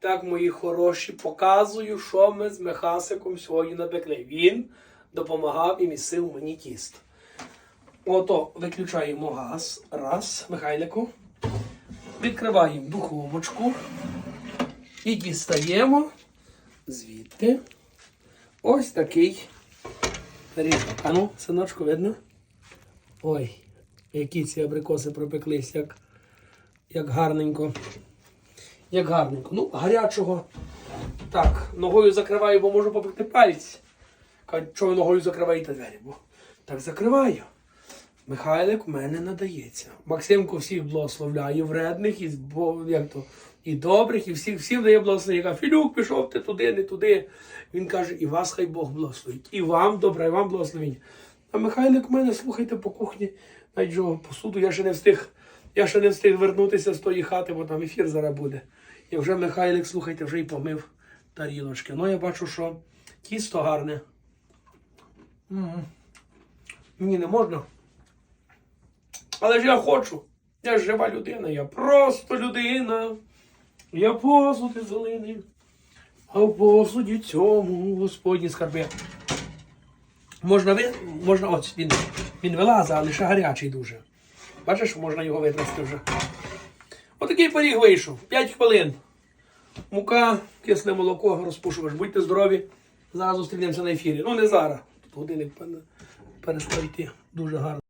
Так, мої хороші, показую, що ми з Михасиком сьогодні напекли. Він допомагав і місив мені тісто. Ото виключаємо газ. Раз, Михайлику. Відкриваємо духовочку і дістаємо звідти ось такий пиріжок. А ну, синочку, видно? Ой, які ці абрикоси пропеклись, як, як гарненько. Як гарненько. Ну, гарячого. Так, ногою закриваю, бо можу попекти палець. Кажуть, ви ногою закриваєте двері? Бо так закриваю. Михайлик в мене надається. Максимко всіх благословляє, вредних, і, як то, і добрих, і всіх, всім дає благословення. Каже, Філюк, пішов ти туди, не туди. Він каже, і вас хай Бог благословить. І вам добре, і вам благословення. А Михайлик в мене, слухайте, по кухні, навіть же посуду, я ще не встиг, я ще не встиг вернутися з тої хати, бо там ефір зараз буде. І вже Михайлик, слухайте, вже й помив тарілочки. Ну, я бачу, що тісто гарне. М. Мені не можна. Але ж я хочу. Я ж жива людина, я просто людина. Я посуд із глини, а в посуді цьому Господні скарби. Можна ви, можна, от він, він вилазить, але ще гарячий дуже. Бачиш, можна його витрасти вже. Отакий пиріг вийшов. 5 хвилин. Мука, кисне молоко, розпушувач. Будьте здорові. Зараз зустрінемося на ефірі. Ну не зараз. Тут годинник перестав йти. Дуже гарно.